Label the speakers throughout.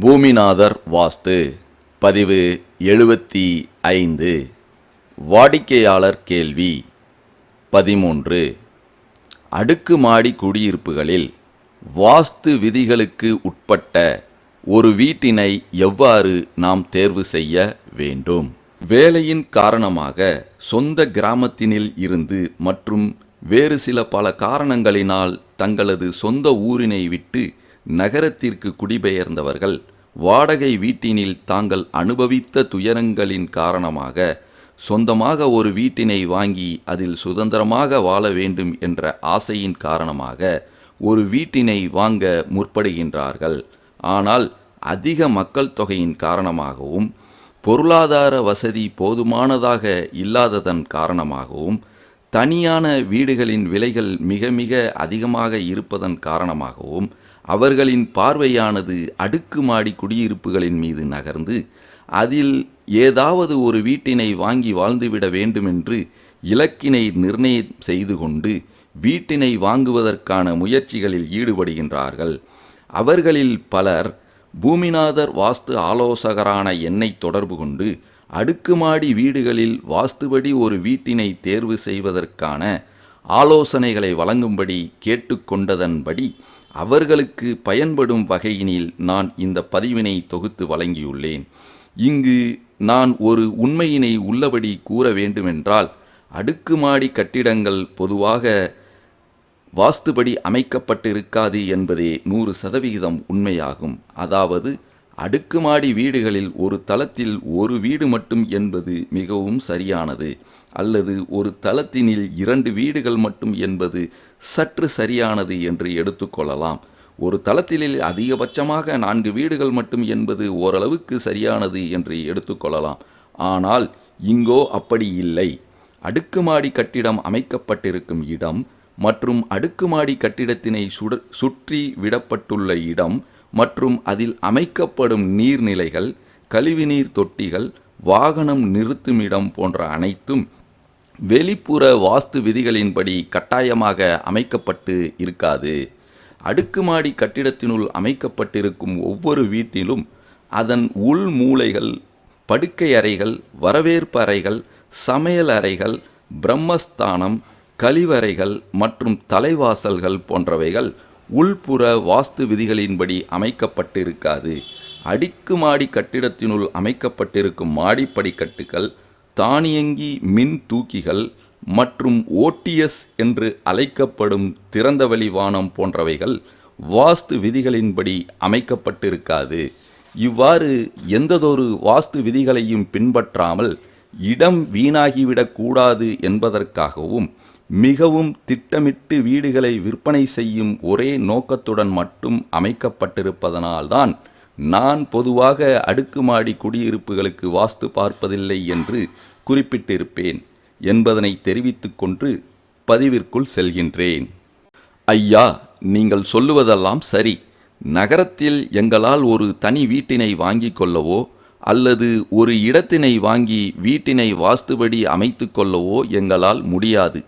Speaker 1: பூமிநாதர் வாஸ்து பதிவு எழுபத்தி ஐந்து. வாடிக்கையாளர் கேள்வி பதிமூன்று. அடுக்குமாடி குடியிருப்புகளில் வாஸ்து விதிகளுக்கு உட்பட்ட ஒரு வீட்டினை எவ்வாறு நாம் தேர்வு செய்ய வேண்டும்? வேலையின் காரணமாக சொந்த கிராமத்தினில் இருந்து மற்றும் வேறு சில பல காரணங்களினால் தங்களது சொந்த ஊரினை விட்டு நகரத்திற்கு குடிபெயர்ந்தவர்கள் வாடகை வீட்டினில் தாங்கள் அனுபவித்த துயரங்களின் காரணமாக சொந்தமாக ஒரு வீட்டினை வாங்கி அதில் சுதந்திரமாக வாழ வேண்டும் என்ற ஆசையின் காரணமாக ஒரு வீட்டினை வாங்க முற்படுகின்றார்கள். ஆனால் அதிக மக்கள் தொகையின் காரணமாகவும் பொருளாதார வசதி போதுமானதாக இல்லாததன் காரணமாகவும் தனியான வீடுகளின் விலைகள் மிக மிக அதிகமாக இருப்பதன் காரணமாகவும் அவர்களின் பார்வையானது அடுக்குமாடி குடியிருப்புகளின் மீது நகர்ந்து அதில் ஏதாவது ஒரு வீட்டினை வாங்கி வாழ்ந்துவிட வேண்டுமென்று இலக்கினை நிர்ணயம் செய்து கொண்டு வீட்டினை வாங்குவதற்கான முயற்சிகளில் ஈடுபடுகின்றார்கள். அவர்களில் பலர் பூமிநாதர் வாஸ்து ஆலோசகரான என்னை தொடர்பு கொண்டு அடுக்குமாடி வீடுகளில் வாஸ்துபடி ஒரு வீட்டினை தேர்வு செய்வதற்கான ஆலோசனைகளை வழங்கும்படி கேட்டுக்கொண்டதன்படி அவர்களுக்கு பயன்படும் வகையினில் நான் இந்த பதிவினை தொகுத்து வழங்கியுள்ளேன். இங்கு நான் ஒரு உண்மையினை உள்ளபடி கூற வேண்டுமென்றால் அடுக்குமாடி கட்டிடங்கள் பொதுவாக வாஸ்துபடி அமைக்கப்பட்டிருக்காது என்பதே நூறு சதவிகிதம் உண்மையாகும். அதாவது அடுக்குமாடி வீடுகளில் ஒரு தளத்தில் ஒரு வீடு மட்டும் என்பது மிகவும் சரியானது. அல்லது ஒரு தளத்தினில் இரண்டு வீடுகள் மட்டும் என்பது சற்று சரியானது என்று எடுத்துக்கொள்ளலாம் ஒரு தளத்திலில் அதிகபட்சமாக நான்கு வீடுகள் மட்டும் என்பது ஓரளவுக்கு சரியானது என்று எடுத்துக்கொள்ளலாம் ஆனால் இங்கோ அப்படி இல்லை. அடுக்குமாடி கட்டிடம் அமைக்கப்பட்டிருக்கும் இடம் மற்றும் அடுக்குமாடி கட்டிடத்தினை சுட சுற்றி விடப்பட்டுள்ள இடம் மற்றும் அதில் அமைக்கப்படும் நீர்நிலைகள் கழிவுநீர் தொட்டிகள் வாகனம் நிறுத்துமிடம் போன்ற அனைத்தும் வெளிப்புற வாஸ்து விதிகளின்படி கட்டாயமாக அமைக்கப்பட்டு இருக்காது. அடுக்குமாடி கட்டிடத்தினுள் அமைக்கப்பட்டிருக்கும் ஒவ்வொரு வீட்டிலும் அதன் உள் மூளைகள் படுக்கை அறைகள் வரவேற்பு அறைகள் சமையல் அறைகள் பிரம்மஸ்தானம் கழிவறைகள் மற்றும் தலைவாசல்கள் போன்றவைகள் உள்புற வாஸ்து விதிகளின்படி அமைக்கப்பட்டிருக்காது. அடுக்குமாடி கட்டிடத்தினுள் அமைக்கப்பட்டிருக்கும் மாடிப்படிக்கட்டுகள் தானியங்கி மின் தூக்கிகள் மற்றும் ஓடிஎஸ் என்று அழைக்கப்படும் திறந்தவெளி வானம் போன்றவைகள் வாஸ்து விதிகளின்படி அமைக்கப்பட்டிருக்காது. இவ்வாறு எந்ததொரு வாஸ்து விதிகளையும் பின்பற்றாமல் இடம் வீணாகிவிடக்கூடாது என்பதற்காகவும் மிகவும் திட்டமிட்டு வீடுகளை விற்பனை செய்யும் ஒரே நோக்கத்துடன் மட்டும் அமைக்கப்பட்டிருப்பதனால்தான் நான் பொதுவாக அடுக்குமாடி குடியிருப்புகளுக்கு வாஸ்து பார்ப்பதில்லை என்று குறிப்பிட்டிருப்பேன் என்பதனை தெரிவித்து கொண்டு பதிவிற்குள் செல்கின்றேன். ஐயா நீங்கள் சொல்லுவதெல்லாம் சரி. நகரத்தில் எங்களால் ஒரு தனி வீட்டினை வாங்கிக் கொள்ளவோ அல்லது ஒரு இடத்தினை வாங்கி வீட்டினை வாஸ்துபடி அமைத்து கொள்ளவோ எங்களால் முடியாது.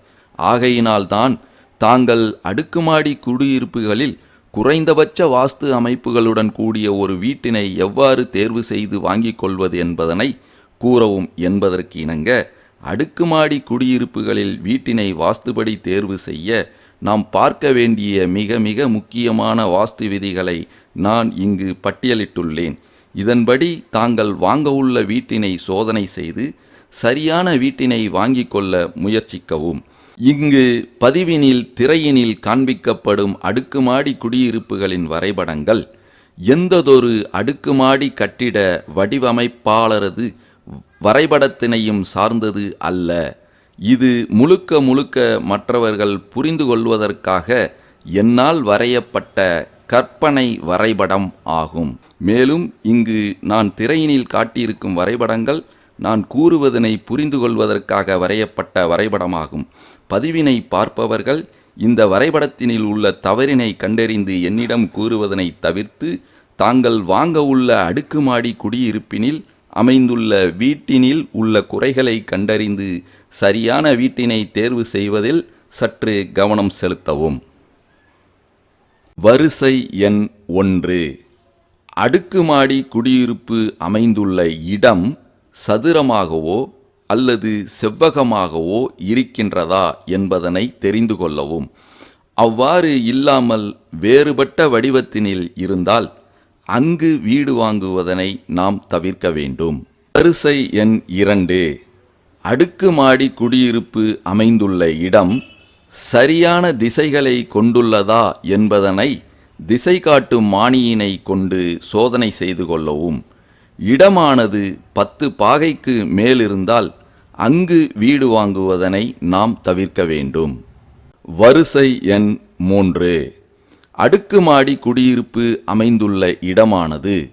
Speaker 1: ஆகையினால்தான் தாங்கள் அடுக்குமாடி குடியிருப்புகளில் குறைந்தபட்ச வாஸ்து அமைப்புகளுடன் கூடிய ஒரு வீட்டினை எவ்வாறு தேர்வு செய்து வாங்கிக் கொள்வது என்பதனை கூறவும் என்பதற்கு இணங்க அடுக்குமாடி குடியிருப்புகளில் வீட்டினை வாஸ்துபடி தேர்வு செய்ய நாம் பார்க்க வேண்டிய மிக மிக முக்கியமான வாஸ்து விதிகளை நான் இங்கு பட்டியலிட்டுள்ளேன். இதன்படி தாங்கள் வாங்கவுள்ள வீட்டினை சோதனை செய்து சரியான வீட்டினை வாங்கிக் கொள்ள முயற்சிக்கவும். இங்கு பதிவினில் திரையினில் காண்பிக்கப்படும் அடுக்குமாடி குடியிருப்புகளின் வரைபடங்கள் எந்ததொரு அடுக்குமாடி கட்டிட வடிவமைப்பாளரது வரைபடத்தினையும் சார்ந்தது அல்ல. இது முழுக்க முழுக்க மற்றவர்கள் புரிந்து கொள்வதற்காக என்னால் வரையப்பட்ட கற்பனை வரைபடம் ஆகும். மேலும் இங்கு நான் திரையினில் காட்டியிருக்கும் வரைபடங்கள் நான் கூறுவதனை புரிந்து கொள்வதற்காக வரையப்பட்ட வரைபடமாகும். பதிவினை பார்ப்பவர்கள் இந்த வரைபடத்தினில் உள்ள தவறினை கண்டறிந்து என்னிடம் கூறுவதனை தவிர்த்து தாங்கள் வாங்க உள்ள அடுக்குமாடி குடியிருப்பினில் அமைந்துள்ள வீட்டினில் உள்ள குறைகளை கண்டறிந்து சரியான வீட்டினை தேர்வு செய்வதில் சற்று கவனம் செலுத்தவும். வரிசை எண் ஒன்று. அடுக்குமாடி குடியிருப்பு அமைந்துள்ள இடம் சதுரமாகவோ அல்லது செவ்வகமாகவோ இருக்கின்றதா என்பதனை தெரிந்து கொள்ளவும். அவ்வாறு இல்லாமல் வேறுபட்ட வடிவத்தினில் இருந்தால் அங்கு வீடு வாங்குவதனை நாம் தவிர்க்க வேண்டும். வரிசை எண் இரண்டு. அடுக்குமாடி குடியிருப்பு அமைந்துள்ள இடம் சரியான திசைகளை கொண்டுள்ளதா என்பதனை திசை காட்டும் மானியினை கொண்டு சோதனை செய்து கொள்ளவும். இடமானது பத்து பாகைக்கு மேலிருந்தால் அங்கு வீடு வாங்குவதனை நாம் தவிர்க்க வேண்டும். வரிசை எண் மூன்று. அடுக்குமாடி குடியிருப்பு அமைந்துள்ள இடமானது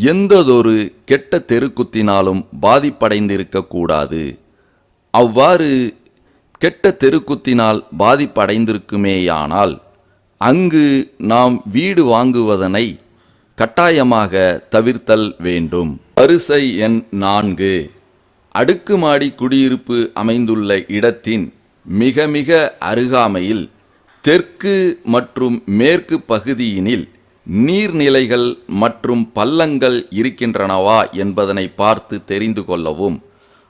Speaker 1: எந்ததொரு கெட்ட தெருக்குத்தினாலும் பாதிப்படைந்திருக்கக்கூடாது. அவ்வாறு கெட்ட தெருக்குத்தினால் பாதிப்படைந்திருக்குமேயானால் அங்கு நாம் வீடு வாங்குவதனை கட்டாயமாக தவிர்த்தல் வேண்டும். வரிசை எண் நான்கு. அடுக்குமாடி குடியிருப்பு அமைந்துள்ள இடத்தின் மிக மிக அருகாமையில் தெற்கு மற்றும் மேற்கு பகுதியினில் நீர்நிலைகள் மற்றும் பள்ளங்கள் இருக்கின்றனவா என்பதனை பார்த்து தெரிந்து கொள்ளவும்.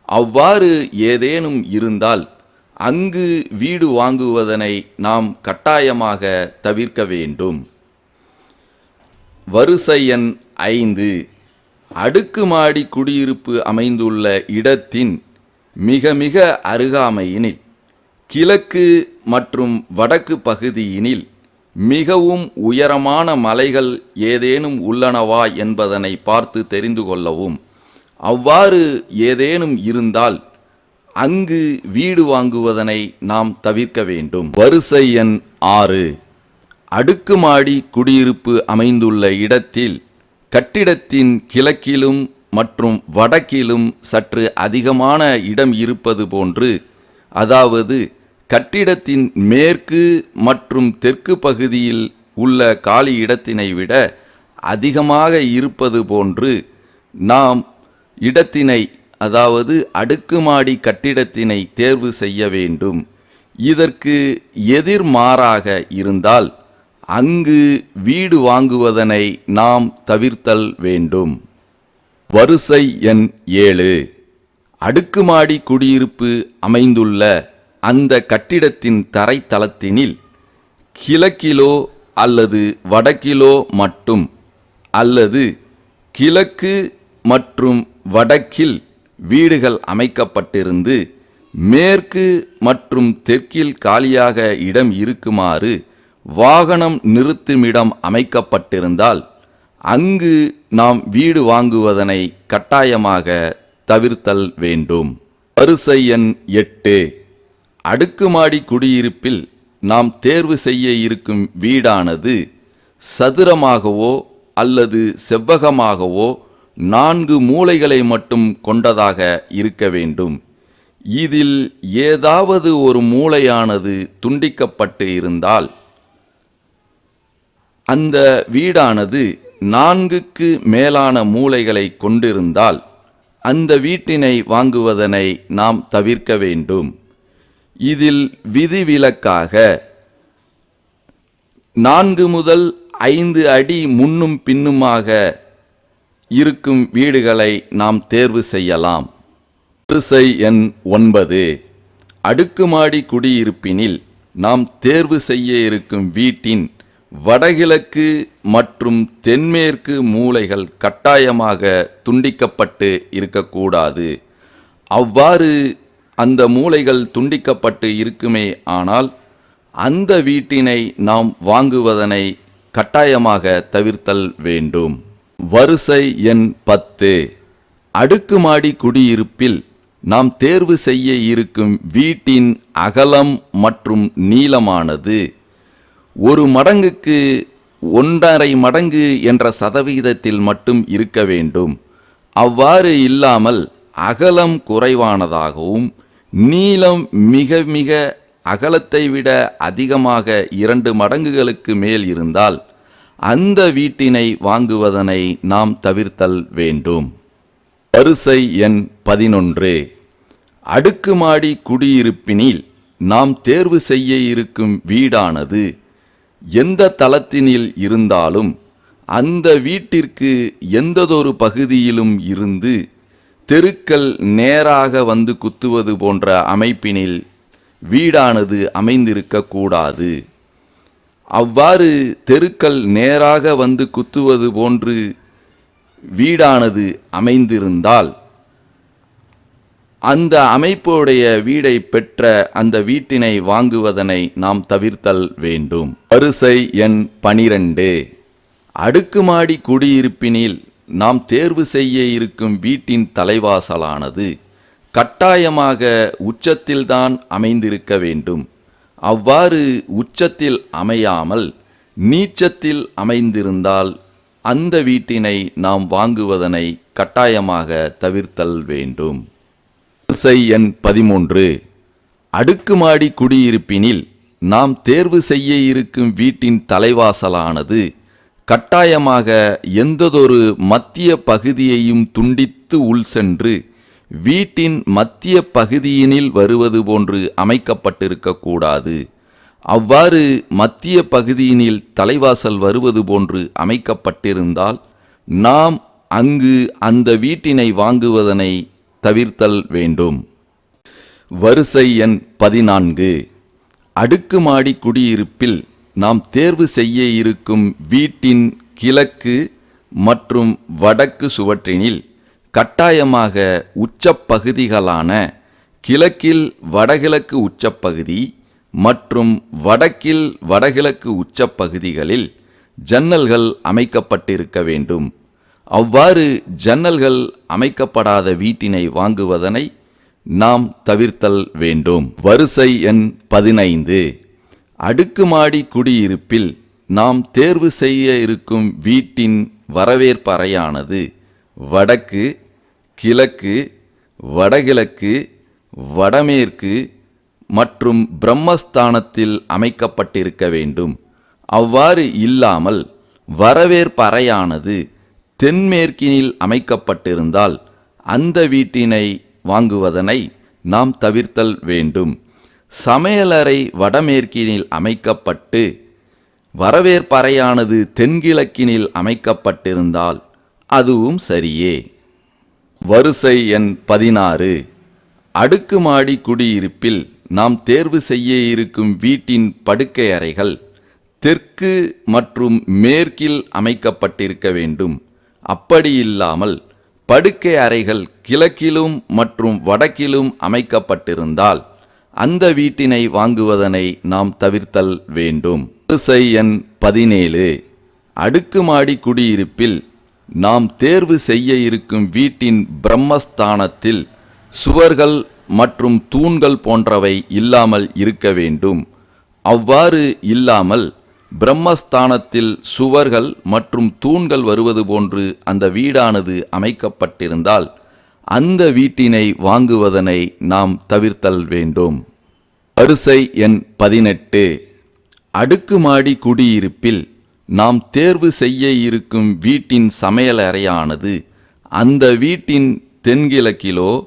Speaker 1: அவ்வாறு ஏதேனும் இருந்தால் அங்கு வீடு வாங்குவதனை நாம் கட்டாயமாக தவிர்க்க வேண்டும். வரிசை எண் ஐந்து. அடுக்குமாடி குடியிருப்பு அமைந்துள்ள இடத்தின் மிக மிக அருகாமையினில் கிழக்கு மற்றும் வடக்கு பகுதியினில் மிகவும் உயரமான மலைகள் ஏதேனும் உள்ளனவா என்பதனை பார்த்து தெரிந்து கொள்ளவும். அவ்வாறு ஏதேனும் இருந்தால் அங்கு வீடு வாங்குவதனை நாம் தவிர்க்க வேண்டும். வரிசை எண் ஆறு. அடுக்குமாடி குடியிருப்பு அமைந்துள்ள இடத்தில் கட்டிடத்தின் கிழக்கிலும் மற்றும் வடக்கிலும் சற்று அதிகமான இடம் இருப்பது போன்று அதாவது கட்டிடத்தின் மேற்கு மற்றும் தெற்கு பகுதியில் உள்ள காலி இடத்தினை விட அதிகமாக இருப்பது போன்று நாம் இடத்தினை அதாவது அடுக்குமாடி கட்டிடத்தினை தேர்வு செய்ய வேண்டும். இதற்கு எதிர்மாறாக இருந்தால் அங்கு வீடு வாங்குவதனை நாம் தவிர்த்தல் வேண்டும். வரிசை எண் ஏழு. அடுக்குமாடி குடியிருப்பு அமைந்துள்ள அந்த கட்டிடத்தின் தரைத்தளத்தினில் கிழக்கிலோ அல்லது வடக்கிலோ மட்டும் அல்லது கிழக்கு மற்றும் வடக்கில் வீடுகள் அமைக்கப்பட்டிருந்து மேற்கு மற்றும் தெற்கில் காலியாக இடம் இருக்குமாறு வாகனம் நிறுத்துமிடம் அமைக்கப்பட்டிருந்தால் அங்கு நாம் வீடு வாங்குவதனை கட்டாயமாக தவிர்த்தல் வேண்டும். வரிசை எண் எட்டு. அடுக்குமாடி குடியிருப்பில் நாம் தேர்வு செய்ய இருக்கும் வீடானது சதுரமாகவோ அல்லது செவ்வகமாகவோ நான்கு மூலைகளை மட்டும் கொண்டதாக இருக்க வேண்டும். இதில் ஏதாவது ஒரு மூலையானது துண்டிக்கப்பட்டு இருந்தால் அந்த வீடானது நான்குக்கு மேலான மூளைகளை கொண்டிருந்தால் அந்த வீட்டினை வாங்குவதனை நாம் தவிர்க்க வேண்டும். இதில் விதிவிலக்காக நான்கு முதல் ஐந்து அடி முன்னும் பின்னுமாக இருக்கும் வீடுகளை நாம் தேர்வு செய்யலாம். வரிசை எண் ஒன்பது. அடுக்குமாடி குடியிருப்பினில் நாம் தேர்வு செய்ய இருக்கும் வீட்டின் வடகிழக்கு மற்றும் தென்மேற்கு மூலைகள் கட்டாயமாக துண்டிக்கப்பட்டு இருக்கக்கூடாது. அவ்வாறு அந்த மூலைகள் துண்டிக்கப்பட்டு இருக்குமே ஆனால் அந்த வீட்டினை நாம் வாங்குவதனை கட்டாயமாக தவிர்த்தல் வேண்டும். வரிசை எண் பத்து. அடுக்குமாடி குடியிருப்பில் நாம் தேர்வு செய்ய இருக்கும் வீட்டின் அகலம் மற்றும் நீளமானது ஒரு மடங்குக்கு ஒன்றரை மடங்கு என்ற சதவிகிதத்தில் மட்டும் இருக்க வேண்டும். அவ்வாறு இல்லாமல் அகலம் குறைவானதாகவும் நீளம் மிக மிக அகலத்தை விட அதிகமாக இரண்டு மடங்குகளுக்கு மேல் இருந்தால் அந்த வீட்டினை வாங்குவதனை நாம் தவிர்த்தல் வேண்டும். வரிசை எண் பதினொன்று. அடுக்குமாடி குடியிருப்பினில் நாம் தேர்வு செய்ய இருக்கும் வீடானது எந்த தளத்தினில் இருந்தாலும் அந்த வீட்டிற்கு எந்ததொரு பகுதியிலும் இருந்து தெருக்கள் நேராக வந்து குத்துவது போன்ற அமைப்பினில் வீடானது அமைந்திருக்கக்கூடாது அவ்வாறு தெருக்கள் நேராக வந்து குத்துவது போன்று வீடானது அமைந்திருந்தால் அந்த அமைப்புடைய வீடை பெற்ற அந்த வீட்டினை வாங்குவதனை நாம் தவிர்த்தல் வேண்டும். வரிசை எண் பனிரெண்டு. அடுக்குமாடி குடியிருப்பினில் நாம் தேர்வு செய்ய இருக்கும் வீட்டின் தலைவாசலானது கட்டாயமாக உச்சத்தில்தான் அமைந்திருக்க வேண்டும். அவ்வாறு உச்சத்தில் அமையாமல் நீச்சத்தில் அமைந்திருந்தால் அந்த வீட்டினை நாம் வாங்குவதனை கட்டாயமாக தவிர்த்தல் வேண்டும். வரிசை எண் பதிமூன்று. அடுக்குமாடி குடியிருப்பினில் நாம் தேர்வு செய்ய இருக்கும் வீட்டின் தலைவாசலானது கட்டாயமாக எந்ததொரு மத்திய பகுதியையும் துண்டித்து உள் சென்று வீட்டின் மத்திய பகுதியினில் வருவது போன்று அமைக்கப்பட்டிருக்கக்கூடாது. அவ்வாறு மத்திய பகுதியினில் தலைவாசல் வருவது போன்று அமைக்கப்பட்டிருந்தால் நாம் அங்கு அந்த வீட்டினை வாங்குவதனை தவிர்த்தல் வேண்டும். வரிசை எண் பதினான்கு. அடுக்குமாடி குடியிருப்பில் நாம் தேர்வு செய்ய இருக்கும் வீட்டின் கிழக்கு மற்றும் வடக்கு சுவற்றினில் கட்டாயமாக உச்சப்பகுதிகளான கிழக்கில் வடகிழக்கு உச்சப்பகுதி மற்றும் வடக்கில் வடகிழக்கு உச்சப்பகுதிகளில் ஜன்னல்கள் அமைக்கப்பட்டிருக்க வேண்டும். அவ்வாறு ஜன்னல்கள் அமைக்கப்படாத வீட்டினை வாங்குவதனை நாம் தவிர்த்தல் வேண்டும். வரிசை எண் பதினைந்து. அடுக்குமாடி குடியிருப்பில் நாம் தேர்வு செய்ய இருக்கும் வீட்டின் வரவேற்பறையானது வடக்கு கிழக்கு வடகிழக்கு வடமேற்கு மற்றும் பிரம்மஸ்தானத்தில் அமைக்கப்பட்டிருக்க வேண்டும். அவ்வாறு இல்லாமல் வரவேற்பறையானது தென்மேற்கினில் அமைக்கப்பட்டிருந்தால் அந்த வீட்டினை வாங்குவதனை நாம் தவிர்த்தல் வேண்டும். சமையலறை வடமேற்கினில் அமைக்கப்பட்டு வரவேற்பறையானது தென்கிழக்கினில் அமைக்கப்பட்டிருந்தால் அதுவும் சரியே. வரிசை எண் பதினாறு. அடுக்குமாடி குடியிருப்பில் நாம் தேர்வு செய்ய இருக்கும் வீட்டின் படுக்கை அறைகள் தெற்கு மற்றும் மேற்கில் அமைக்கப்பட்டிருக்க வேண்டும். அப்படியில்லாமல் படுக்கை அறைகள் கிழக்கிலும் மற்றும் வடக்கிலும் அமைக்கப்பட்டிருந்தால் அந்த வீட்டினை வாங்குவதனை நாம் தவிர்த்தல் வேண்டும். வரிசை எண் பதினேழு அடுக்குமாடி குடியிருப்பில் நாம் தேர்வு செய்ய இருக்கும் வீட்டின் பிரம்மஸ்தானத்தில் சுவர்கள் மற்றும் தூண்கள் போன்றவை இல்லாமல் இருக்க வேண்டும். அவ்வாறு இல்லாமல் பிரம்மஸ்தானத்தில் சுவர்கள் மற்றும் தூண்கள் வருவது போன்று அந்த வீடானது அமைக்கப்பட்டிருந்தால் அந்த வீட்டினை வாங்குவதனை நாம் தவிர்த்தல் வேண்டும். வரிசை எண் பதினெட்டு. அடுக்குமாடி குடியிருப்பில் நாம் தேர்வு செய்ய இருக்கும் வீட்டின் சமையலறையானது அந்த வீட்டின் தென்கிழக்கிலோ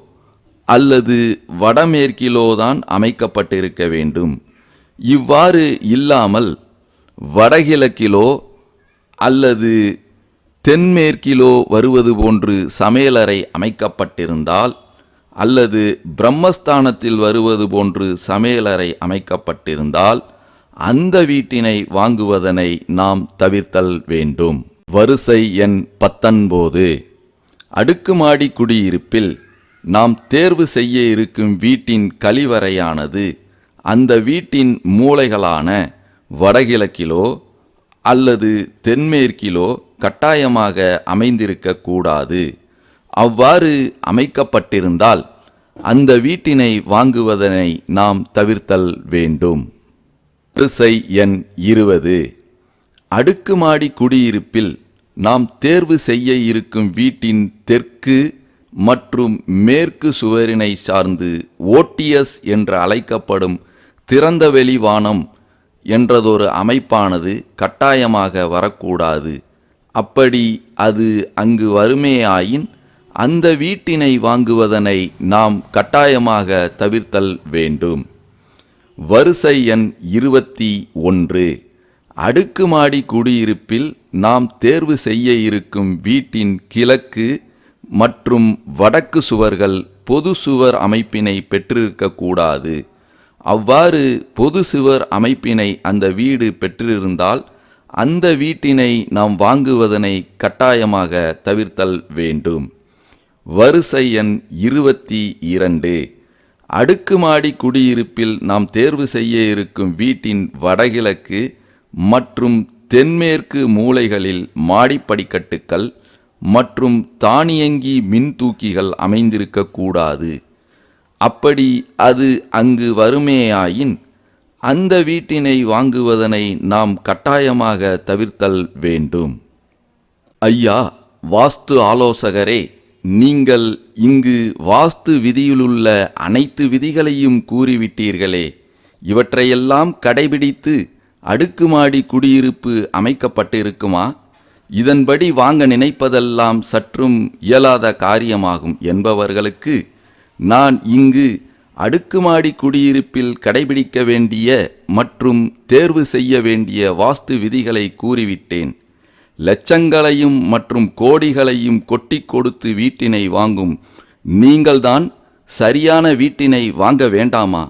Speaker 1: அல்லது வடமேற்கிலோதான் அமைக்கப்பட்டிருக்க வேண்டும். இவ்வாறு இல்லாமல் வடகிழக்கிலோ அல்லது தென்மேற்கிலோ வருவது போன்று சமையலறை அமைக்கப்பட்டிருந்தால் அல்லது பிரம்மஸ்தானத்தில் வருவது போன்று சமையலறை அமைக்கப்பட்டிருந்தால் அந்த வீட்டினை வாங்குவதனை நாம் தவிர்த்தல் வேண்டும். வரிசை எண் பத்தொன்பது. அடுக்குமாடி குடியிருப்பில் நாம் தேர்வு செய்ய இருக்கும் வீட்டின் கழிவறையானது அந்த வீட்டின் மூலைகளான வடகிழக்கிலோ அல்லது தென்மேற்கிலோ கட்டாயமாக அமைந்திருக்கக்கூடாது. அவ்வாறு அமைக்கப்பட்டிருந்தால் அந்த வீட்டினை வாங்குவதனை நாம் தவிர்த்தல் வேண்டும். வரிசை எண் இருபது. அடுக்குமாடி குடியிருப்பில் நாம் தேர்வு செய்ய இருக்கும் வீட்டின் தெற்கு மற்றும் மேற்கு சுவரினை சார்ந்து ஓடிஎஸ் என்று அழைக்கப்படும் திறந்தவெளி வானம் என்றதொரு அமைப்பானது கட்டாயமாக வரக்கூடாது. அப்படி அது அங்கு வருமேயாயின் அந்த வீட்டினை வாங்குவதனை நாம் கட்டாயமாக தவிர்த்தல் வேண்டும். வரிசை எண் இருபத்தி ஒன்று. அடுக்குமாடி குடியிருப்பில் நாம் தேர்வு செய்ய இருக்கும் வீட்டின் கிழக்கு மற்றும் வடக்கு சுவர்கள் பொது சுவர் அமைப்பினை பெற்றிருக்கக்கூடாது. அவ்வாறு பொது சுவர் அமைப்பினை அந்த வீடு பெற்றிருந்தால் அந்த வீட்டினை நாம் வாங்குவதனை கட்டாயமாக தவிர்த்தல் வேண்டும். வரிசை எண் இருபத்தி இரண்டு. அடுக்குமாடி குடியிருப்பில் நாம் தேர்வு செய்ய இருக்கும் வீட்டின் வடகிழக்கு மற்றும் தென்மேற்கு மூலைகளில் மாடிப்படிக்கட்டுகள் மற்றும் தானியங்கி மின்தூக்கிகள் அமைந்திருக்கக்கூடாது. அப்படி அது அங்கு வருமேயாயின் அந்த வீட்டினை வாங்குவதனை நாம் கட்டாயமாக தவிர்த்தல் வேண்டும். ஐயா வாஸ்து ஆலோசகரே நீங்கள் இங்கு வாஸ்து விதியிலுள்ள அனைத்து விதிகளையும் கூறிவிட்டீர்களே. இவற்றையெல்லாம் கடைபிடித்து அடுக்குமாடி குடியிருப்பு அமைக்கப்பட்டிருக்குமா? இதன்படி வாங்க நினைப்பதெல்லாம் சற்றும் இயலாத காரியமாகும் என்பவர்களுக்கு நான் இங்கு அடுக்குமாடி குடியிருப்பில் கடைபிடிக்க வேண்டிய மற்றும் தேர்வு செய்ய வேண்டிய வாஸ்து விதிகளை கூறிவிட்டேன். லட்சங்களையும் மற்றும் கோடிகளையும் கொட்டி கொடுத்து வீட்டினை வாங்கும். நீங்கள்தான் சரியான வீட்டினை வாங்க வேண்டாமா?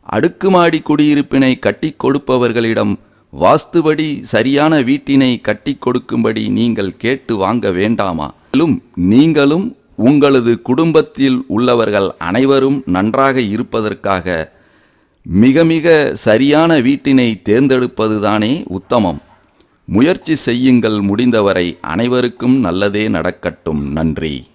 Speaker 1: அடுக்குமாடி குடியிருப்பினை கட்டி கொடுப்பவர்களிடம் வாஸ்துபடி சரியான வீட்டினை கட்டி கொடுக்கும்படி நீங்கள் கேட்டு வாங்க வேண்டாமா? மேலும் நீங்களும் உங்களது குடும்பத்தில் உள்ளவர்கள் அனைவரும் நன்றாக இருப்பதற்காக மிக மிக சரியான வீட்டினை தேர்ந்தெடுப்பதுதானே உத்தமம். முயற்சி செய்யுங்கள் முடிந்தவரை அனைவருக்கும் நல்லதே நடக்கட்டும். நன்றி.